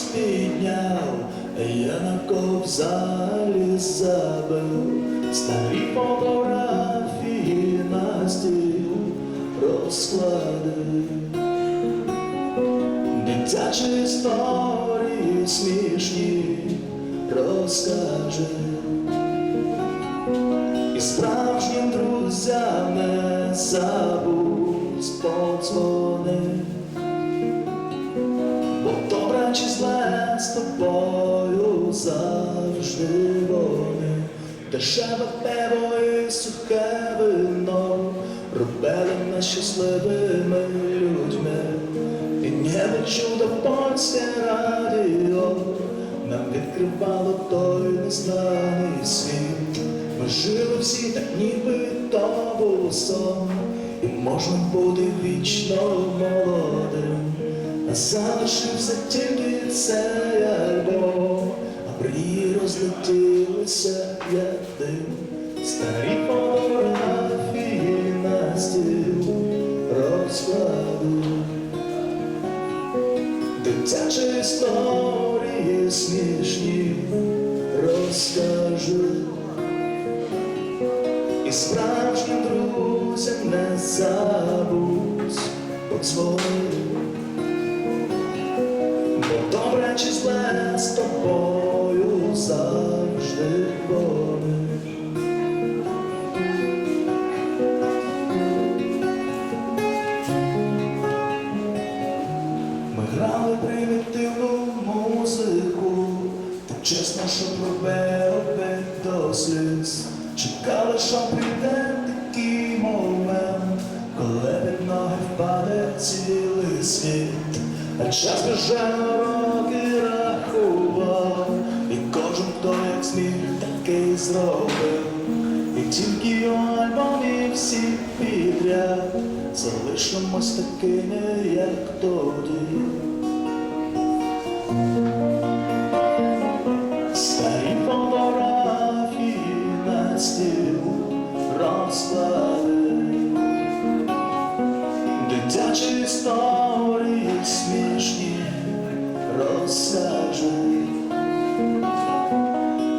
підняв, я на кого взагалі забив. Старі фотографії на стіл розкладив. Дитячі історії смішні розкаже. І справжнім друзям не забудь подзвони. Чи зле з тобою завжди вони. Дешеве пиво і сухе вино робили нас щасливими людьми. І небо чудо польське радіо нам відкривало той незнаний світ. Ми жили всі так, ніби то був сон, і можна бути вічно молодим. Залишився тільки цей альбом, а мрії розлетілися, як дим. Старі фотографії на стіл розкладу. Дитячі історії смішні розкажу. І справжнім друзям не забудь. Бо добре чи зле з тобою завжди вони. Ми грали примітивну музику, так чесно, що пробе опять до сліз. Чекали, що прийде такий момент, коли під ноги впаде цілий світ. А час вже такий зробив. І тільки у альбомі всі підряд залишимось такими, як тоді. Старі фотографії на стіл розклади, дитячі історії смішні розкажи.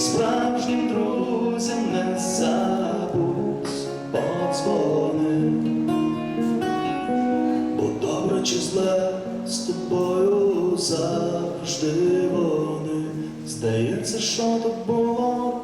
Справжнім друзям не забудь подзвони. Бо добре чи зле з тобою завжди вони. Здається, що то було